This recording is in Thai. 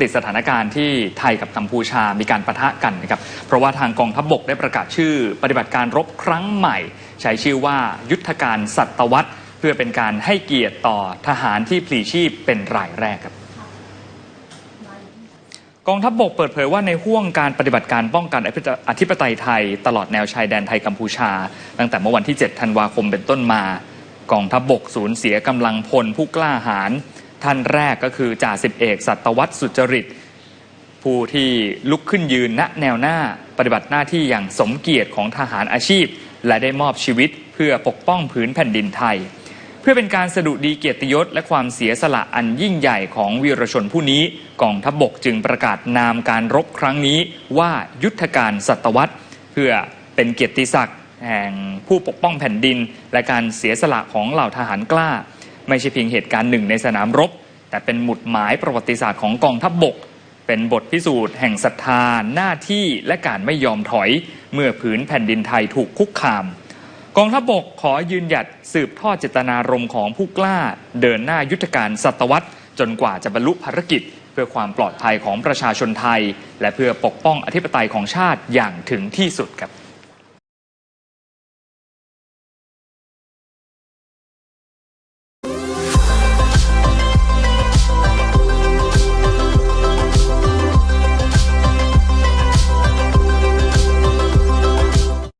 ติดสถานการณ์ที่ไทยกับกัมพูชามีการประทะกันนะครับ เพราะว่าทางกองทัพบบกได้ประกาศชื่อ ปฏิบัติการรบครั้งใหม่ ใช้ชื่อว่ายุทธการสัตวรรษเพื่อเป็นการให้เกียรติต่อทหารที่พลีชีพเป็นรายแรกครับกองทัพบบกเปิดเผยว่าในห่วงการปฏิบัติการป้องกันอธิปไตยไทย ตลอดแนวชายแดนไทยกัมพูชา ตั้งแต่เมื่อวันที่ 7 ธันวาคมเป็นต้นมา กองทัพบบกสูญเสียกำลังพลผู้กล้าหาญ ท่านแรกก็คือจ่าสิบเอกสัตวัตสุจริต ผู้ที่ลุกขึ้นยืนณแนวหน้าปฏิบัติหน้าที่อย่างสมเกียรติของทหารอาชีพ และได้มอบชีวิตเพื่อปกป้องผืนแผ่นดินไทย เพื่อเป็นการสดุดีเกียรติยศและความเสียสละอันยิ่งใหญ่ของวีรชนผู้นี้กองทัพบบกจึงประกาศนามการรบครั้งนี้ว่ายุทธการสัตวัตเพื่อเป็นเกียรติศักดิ์แห่งผู้ปกป้องแผ่นดิน และการเสียสละของเหล่าทหารกล้า ไม่ใช่เพียงเหตุการณ์หนึ่งในสนามรบ แต่เป็นหมุดหมายประวัติศาสตร์ของกองทัพบบก เป็นบทพิสูจน์แห่งศรัทธาหน้าที่และการไม่ยอมถอย เมื่อผืนแผ่นดินไทยถูกคุกคาม กองทัพบบกขอยืนหยัดสืบทอดเจตนารมณ์ของผู้กล้า เดินหน้ายุทธการศตวรรษ จนกว่าจะบรรลุภารกิจ เพื่อความปลอดภัยของประชาชนไทย และเพื่อปกป้องอธิปไตยของชาติอย่างถึงที่สุดครับ